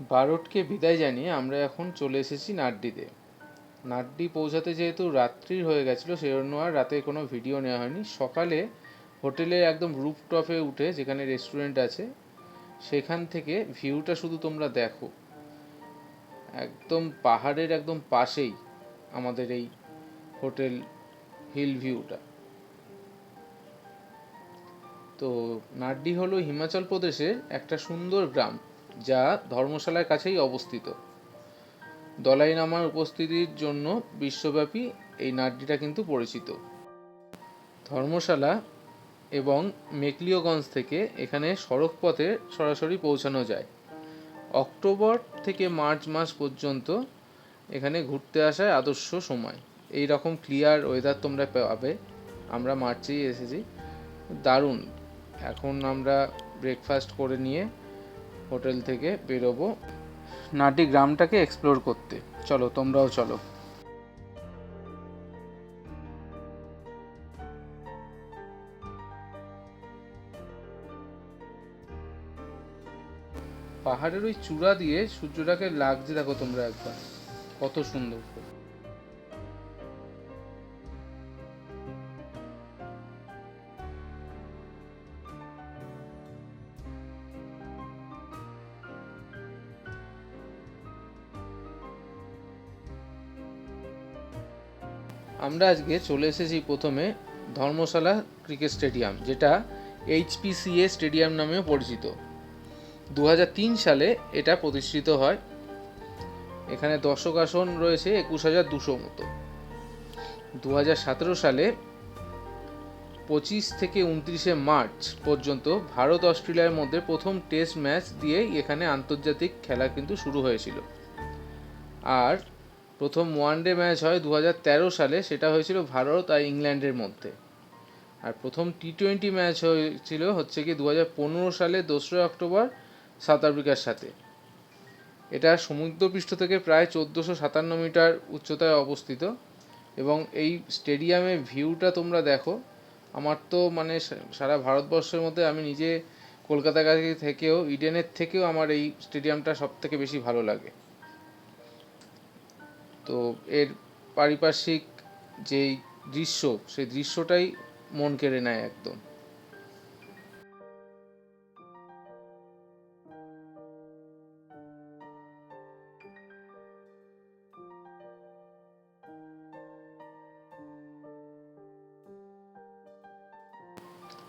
বারোটকে বিদায় জানিয়ে আমরা এখন চলে এসেছি নাড্ডিতে। নাড্ডি পৌঁছাতে যেহেতু রাত্রির হয়ে গেছিল সেই জন্য আর রাতে কোনো ভিডিও নেওয়া হয়নি। সকালে হোটেলের একদম রুফটপে উঠে যেখানে রেস্টুরেন্ট আছে, সেখান থেকে ভিউটা শুধু তোমরা দেখো। একদম পাহাড়ের একদম পাশেই আমাদের এই হোটেল হিল ভিউটা। তো নাড্ডি হলো হিমাচল প্রদেশের একটা সুন্দর গ্রাম। যা ধর্মশালার কাছেই অবস্থিত। দলাই নামার উপস্থিতির জন্য বিশ্বব্যাপী এই নাড্ডিটা কিন্তু পরিচিত। ধর্মশালা এবং মেকলিওগঞ্জ থেকে এখানে সড়ক পথে সরাসরি পৌঁছানো যায়। অক্টোবর থেকে মার্চ মাস পর্যন্ত এখানে ঘুরতে আসার আদর্শ সময়। এই রকম ক্লিয়ার ওয়েদার তোমরা পাবে। আমরা মার্চেই এসেছি। দারুণ। এখন আমরা ব্রেকফাস্ট করে নিয়ে হোটেল থেকে বেরোবো। নাটি গ্রামটাকে এক্সপ্লোর করতে। চলো, তোমরাও চলো। পাহাড়ের ওই চূড়া দিয়ে সূর্যটাকে লাগছে, দেখো তোমরা একবার। কত সুন্দর। আমরা আজকে চলে এসেছি প্রথমে ধর্মশালা ক্রিকেট স্টেডিয়াম, যেটা এইচপিসিএ স্টেডিয়াম নামেও পরিচিত। দু হাজার তিন সালে এটা প্রতিষ্ঠিত হয়। এখানে দর্শক আসন রয়েছে একুশ হাজার দুশো মতো। দু হাজার সতেরো সালে পঁচিশ থেকে উনত্রিশে মার্চ পর্যন্ত ভারত অস্ট্রেলিয়ার মধ্যে প্রথম টেস্ট ম্যাচ দিয়েই এখানে আন্তর্জাতিক খেলা কিন্তু শুরু হয়েছিল। আর প্রথম ওয়ানডে ম্যাচ হয় দু হাজার তেরো সালে, সেটা হয়েছিল ভারত আর ইংল্যান্ডের মধ্যে। আর প্রথম টি টোয়েন্টি ম্যাচ হয়েছিল হচ্ছে কি দু হাজার পনেরো সালে, দোসরা অক্টোবর, সাউথ আফ্রিকার সাথে। এটা সমুদ্রপৃষ্ঠ থেকে প্রায় চোদ্দোশো সাতান্ন মিটার উচ্চতায় অবস্থিত এবং এই স্টেডিয়ামে ভিউটা তোমরা দেখো। আমার তো মানে সারা ভারতবর্ষের মধ্যে আমি নিজে কলকাতা থেকেও, ইডেনের থেকেও আমার এই স্টেডিয়ামটা সব থেকে বেশি ভালো লাগে। তো এর পারিপার্শ্বিক যেই দৃশ্য, সেই দৃশ্যটাই মন কেড়ে নেয় একদম।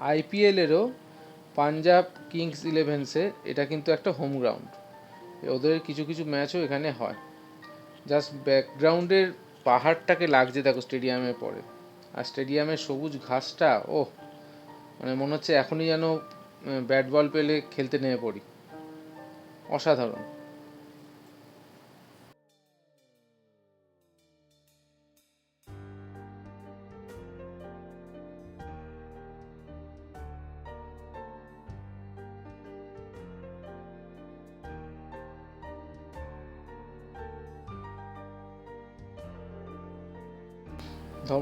আইপিএলেরও পাঞ্জাব কিংস ইলেভেন্সের এটা কিন্তু একটা হোম গ্রাউন্ড। ওদের কিছু কিছু ম্যাচও এখানে হয়। জাস্ট ব্যাকগ্রাউন্ডের পাহাড়টাকে লাগছে দেখো স্টেডিয়ামে পরে আর স্টেডিয়ামের সবুজ ঘাসটা ও মানে মনে হচ্ছে এখনই যেন ব্যাট বল পেলে খেলতে নেমে পড়ি। অসাধারণ।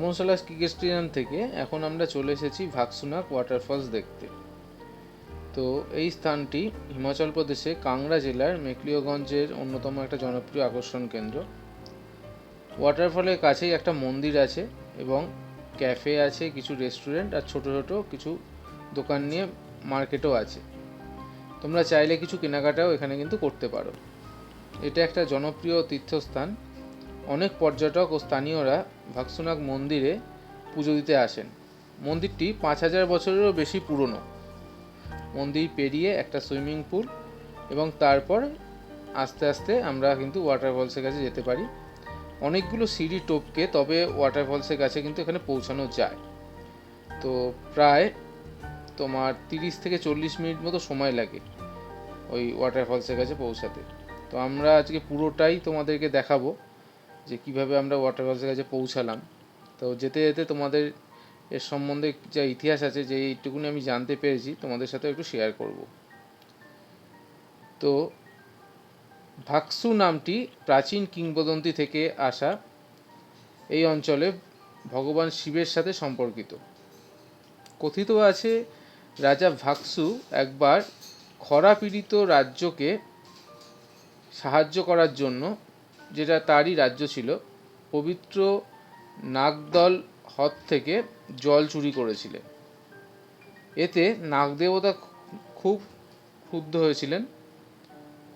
ধর্মশালা ক্রিকেট স্টেডিয়াম থেকে এখন আমরা চলে এসেছি ভাকসুনাক ওয়াটারফলস দেখতে। তো এই স্থানটি হিমাচল প্রদেশে কাংড়া জেলার মেকলিওগঞ্জের অন্যতম একটা জনপ্রিয় আকর্ষণ কেন্দ্র। ওয়াটারফলের কাছেই একটা মন্দির আছে এবং ক্যাফে আছে, কিছু রেস্টুরেন্ট আর ছোট ছোট কিছু দোকান নিয়ে মার্কেটও আছে। তোমরা চাইলে কিছু কেনাকাটাও এখানে কিন্তু করতে পারো। এটা একটা জনপ্রিয় তীর্থস্থান। অনেক পর্যটক ও স্থানীয়রা ভাকসুনাগ মন্দিরে পুজো দিতে আসেন। মন্দিরটি পাঁচ হাজার বছরেরও বেশি পুরনো। মন্দির পেরিয়ে একটা সুইমিং পুল এবং তারপর আস্তে আস্তে আমরা কিন্তু ওয়াটারফলসের কাছে যেতে পারি। অনেকগুলো সিঁড়ি টপকে তবে ওয়াটারফলসের কাছে কিন্তু এখানে পৌঁছানো যায়। তো প্রায় তোমার তিরিশ থেকে চল্লিশ মিনিট মতো সময় লাগে ওই ওয়াটারফলসের কাছে পৌঁছাতে। তো আমরা আজকে পুরোটাই তোমাদেরকে দেখাবো। যে কীভাবে আমরা ওয়াটার ওয়াটারফলসের কাছে পৌঁছালাম। তো যেতে যেতে তোমাদের এর সম্বন্ধে যা ইতিহাস আছে, যে এইটুকুনি আমি জানতে পেরেছি, তোমাদের সাথে একটু শেয়ার করব। তো ভাকসু নামটি প্রাচীন কিংবদন্তি থেকে আসা এই অঞ্চলে ভগবান শিবের সাথে সম্পর্কিত। কথিত আছে, রাজা ভাকসু একবার খরা পীড়িত রাজ্যকে সাহায্য করার জন্য যেটা তারই রাজ্য ছিল, পবিত্র নাগদল হ্রদ থেকে জল চুরি করেছিলেন। এতে নাগদেবতা খুব ক্ষুব্ধ হয়েছিলেন।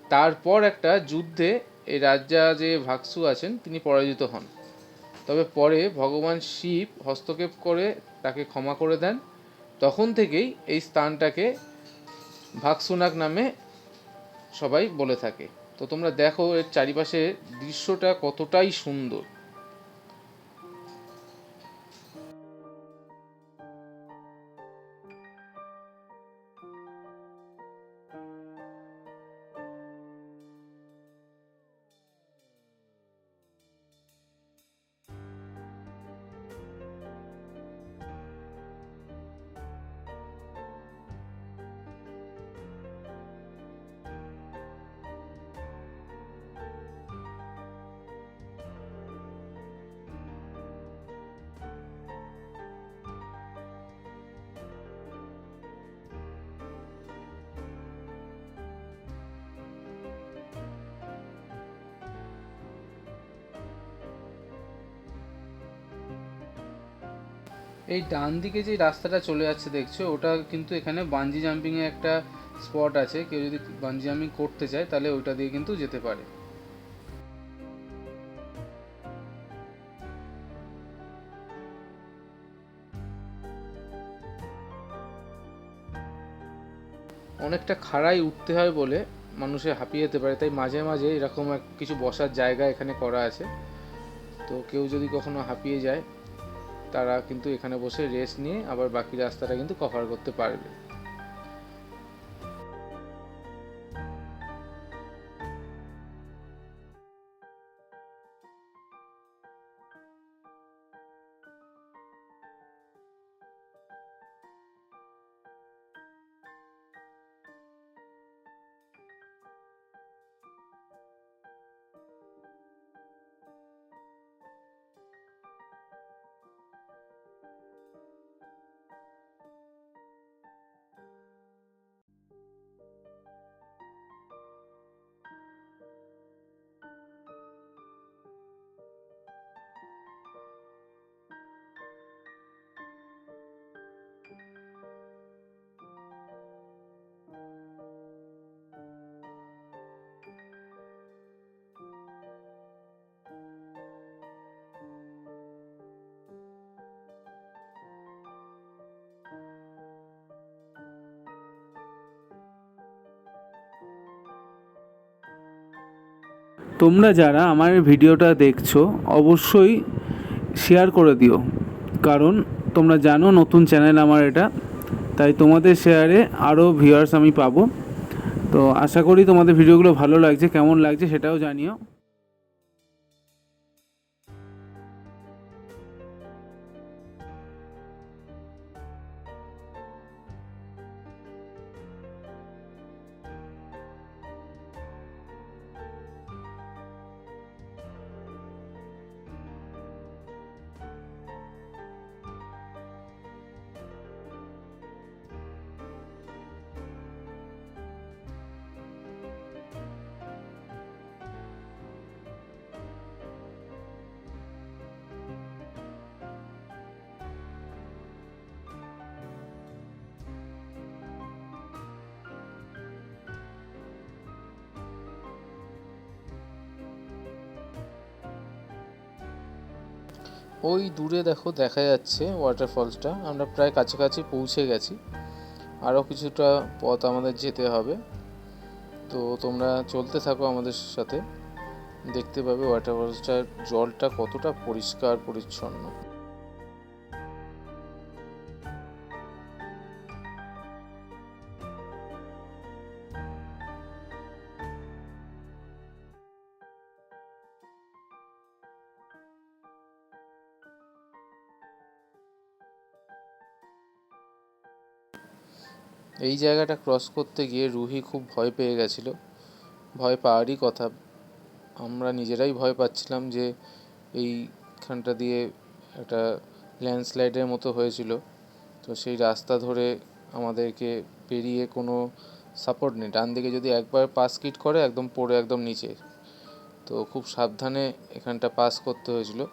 তারপর একটা যুদ্ধে এই রাজা যে ভাগসু আছেন, তিনি পরাজিত হন। তবে পরে ভগবান শিব হস্তক্ষেপ করে তাকে ক্ষমা করে দেন। তখন থেকেই এই স্থানটাকে ভাগসুনাক নামে সবাই বলে থাকে। তো তোমরা দেখো এর চারিপাশে দৃশ্যটা কতটাই সুন্দর। এই ডান দিকে যে রাস্তাটা চলে যাচ্ছে দেখছ, ওটা কিন্তু এখানে বাঞ্জি জাম্পিং এর একটা স্পট আছে। কেউ যদি বাঞ্জি জাম্পিং করতে চায়, তাহলে ওইটা দিয়ে কিন্তু যেতে পারে। অনেকটা খাড়াই উঠতে হয় বলে মানুষে হাঁপিয়ে যেতে পারে। তাই মাঝে মাঝে এরকম কিছু বসার জায়গা এখানে করা আছে। তো কেউ যদি কখনো হাঁপিয়ে যায় তারা কিন্তু এখানে বসে রেস্ট নিয়ে আবার বাকি রাস্তাটা কিন্তু কভার করতে পারবে। তোমরা যারা আমার ভিডিওটা দেখছ, অবশ্যই শেয়ার করে দিও। কারণ তোমরা জানো নতুন চ্যানেল আমার এটা, তাই তোমাদের শেয়ারে আরও ভিউয়ার্স আমি পাবো। তো আশা করি তোমাদের ভিডিওগুলো ভালো লাগছে, কেমন লাগছে সেটাও জানিও। ওই দূরে দেখো, দেখা যাচ্ছে ওয়াটারফলসটা আমরা প্রায় কাছাকাছি পৌঁছে গেছি। আরও কিছুটা পথ আমাদের যেতে হবে। তো তোমরা চলতে থাকো আমাদের সাথে। দেখতে পাবে ওয়াটারফলসটার জলটা কতটা পরিষ্কার পরিচ্ছন্ন। এই জায়গাটা ক্রস করতে গিয়ে রুহি খুব ভয় পেয়ে গেছিল। ভয় পাওয়ারই কথা। আমরা নিজেরাই ভয় পাচ্ছিলাম যে এইখানটা দিয়ে একটা ল্যান্ডস্লাইডের মতো হয়েছিল। তো সেই রাস্তা ধরে আমাদেরকে পেরিয়ে কোনো সাপোর্ট নেই। ডান দিকে যদি একবার পাস কিট করে, একদম পড়ে একদম নিচে। তো খুব সাবধানে এখানটা পাস করতে হয়েছিল।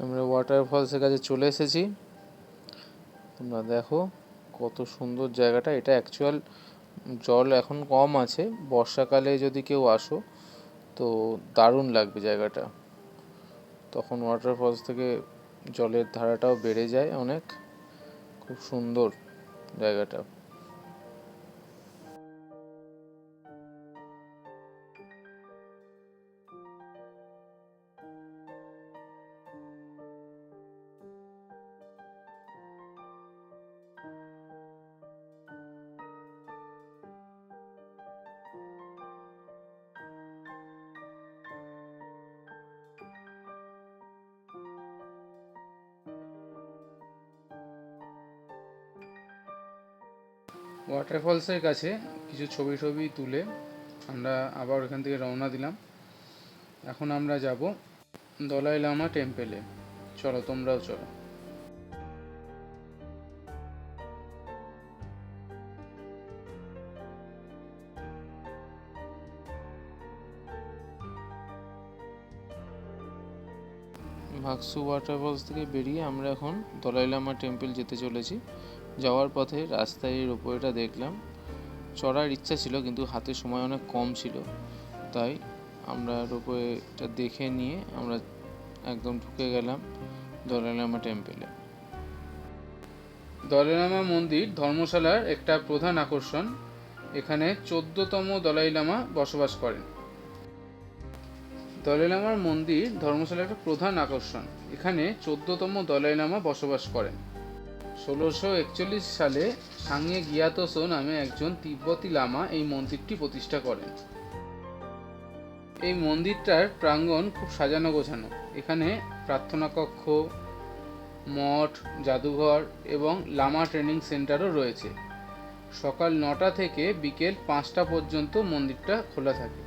আমরা ওয়াটারফলসের কাছে চলে এসেছি। তোমরা দেখো কত সুন্দর জায়গাটা। এটা অ্যাকচুয়াল জল এখন কম আছে। বর্ষাকালে যদি কেউ আসো, তো দারুণ লাগবে জায়গাটা। তখন ওয়াটারফলস থেকে জলের ধারাটাও বেড়ে যায় অনেক। খুব সুন্দর জায়গাটা। ওয়াটারফলসের কাছে কিছু ছবি ছবি তুলে আমরা আবার এখান থেকে রওনা দিলাম। এখন আমরা যাব দলাই লামা টেম্পেলে। চলো, তোমরাও চলো। ভাকসু ওয়াটারফলস থেকে বেরিয়ে আমরা এখন দলাই লামা টেম্পল যেতে চলেছি। যাওয়ার পথে রাস্তায় রোপওয়েটা দেখলাম। চড়ার ইচ্ছা ছিল, কিন্তু হাতে সময় অনেক কম ছিল। তাই আমরা রোপওয়েটা দেখে নিয়ে আমরা একদম ঢুকে গেলাম দলাই লামা টেম্পেলে। দলাই লামা মন্দির ধর্মশালার একটা প্রধান আকর্ষণ। এখানে চোদ্দতম দলাই লামা বসবাস করেন। দলাই লামার মন্দির ধর্মশালার একটা প্রধান আকর্ষণ। এখানে চোদ্দতম দলাই লামা বসবাস করেন। ষোলোশো একচল্লিশ সালে সাংয়ে গিয়াতোসো নামে একজন তিব্বতী লামা এই মন্দিরটি প্রতিষ্ঠা করেন। এই মন্দিরটার প্রাঙ্গণ খুব সাজানো গোছানো। এখানে প্রার্থনা কক্ষ, মঠ, জাদুঘর এবং লামা ট্রেনিং সেন্টারও রয়েছে। সকাল নটা থেকে বিকেল পাঁচটা পর্যন্ত মন্দিরটা খোলা থাকে।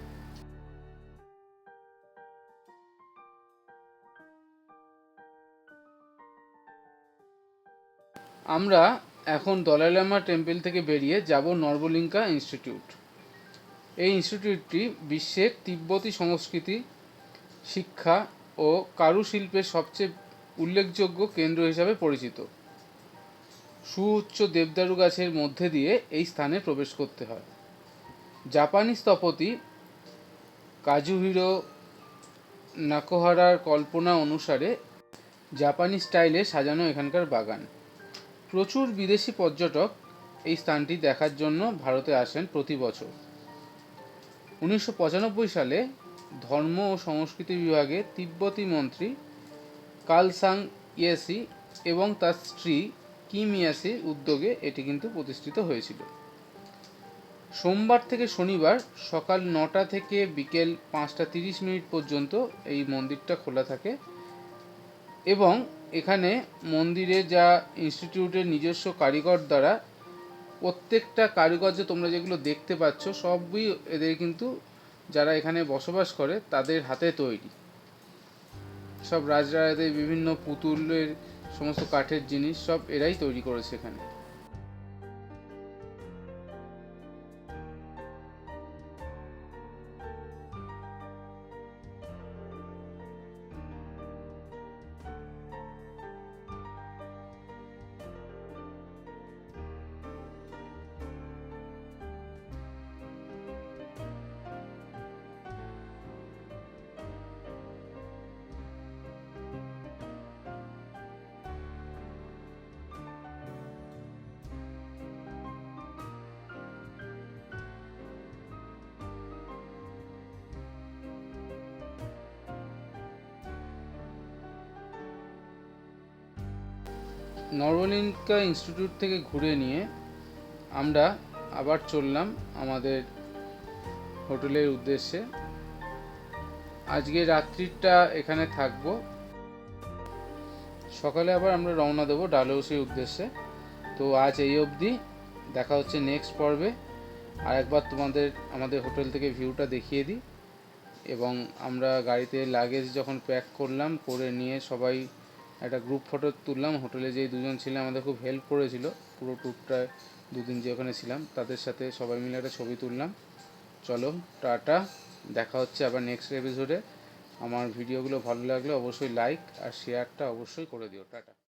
আমরা এখন দলাই লামা টেম্পল থেকে বেরিয়ে যাব নর্বলিঙ্কা ইনস্টিটিউট। এই ইনস্টিটিউটটি বিশ্বের তিব্বতী সংস্কৃতি, শিক্ষা ও কারুশিল্পের সবচেয়ে উল্লেখযোগ্য কেন্দ্র হিসাবে পরিচিত। সুউচ্চ দেবদারু গাছের মধ্যে দিয়ে এই স্থানে প্রবেশ করতে হয়। জাপানি স্থপতি কাজুহিরো নাকোহারার কল্পনা অনুসারে জাপানি স্টাইলে সাজানো এখানকার বাগান। প্রচুর বিদেশি পর্যটক এই স্থানটি দেখার জন্য ভারতে আসেন প্রতি বছর। উনিশশো পঁচানব্বই সালে ধর্ম ও সংস্কৃতি বিভাগে তিব্বতী মন্ত্রী কালসাং ইয়াসি এবং তার স্ত্রী কিম ইয়াসির উদ্যোগে এটি কিন্তু প্রতিষ্ঠিত হয়েছিল। সোমবার থেকে শনিবার সকাল নটা থেকে বিকেল পাঁচটা তিরিশ মিনিট পর্যন্ত এই মন্দিরটা খোলা থাকে এবং এখানে মন্দিরে যা ইনস্টিটিউটের নিজস্ব কারিগর দ্বারা প্রত্যেকটা কারিগর যে তোমরা যেগুলো দেখতে পাচ্ছ, সবই এদের কিন্তু যারা এখানে বসবাস করে, তাদের হাতে তৈরি। সব রাজরাজাদের বিভিন্ন পুতুলের সমস্ত কাঠের জিনিস সব এরাই তৈরি করেছে এখানে। নরবলিনকা ইনস্টিটিউট থেকে ঘুরে নিয়ে আমরা আবার চললাম আমাদের হোটেলের উদ্দেশ্যে। আজকে রাত্রিটা এখানে থাকব। সকালে আবার আমরা রওনা দেবো ডালহৌসির উদ্দেশ্যে। তো আজ এই অবধি, দেখা হচ্ছে নেক্সট পর্বে। আর একবার তোমাদের, আমাদের হোটেল থেকে ভিউটা দেখিয়ে দিই। এবং আমরা গাড়িতে লাগেজ যখন প্যাক করলাম, করে নিয়ে সবাই একটা গ্রুপ ফটো তুললাম হোটেলে যেই দুজন ছিলাম আমাদের খুব হেল্প করেছিল। পুরো ট্যুরটায় দুদিন যে ওখানে ছিলাম, তাদের সাথে সবাই মিলে একটা ছবি তুললাম। চলো, টাটা, দেখা হচ্ছে আবার নেক্সট এপিসোডে আমার ভিডিওগুলো ভালো লাগলে অবশ্যই লাইক আর শেয়ারটা অবশ্যই করে দিও। টাটা।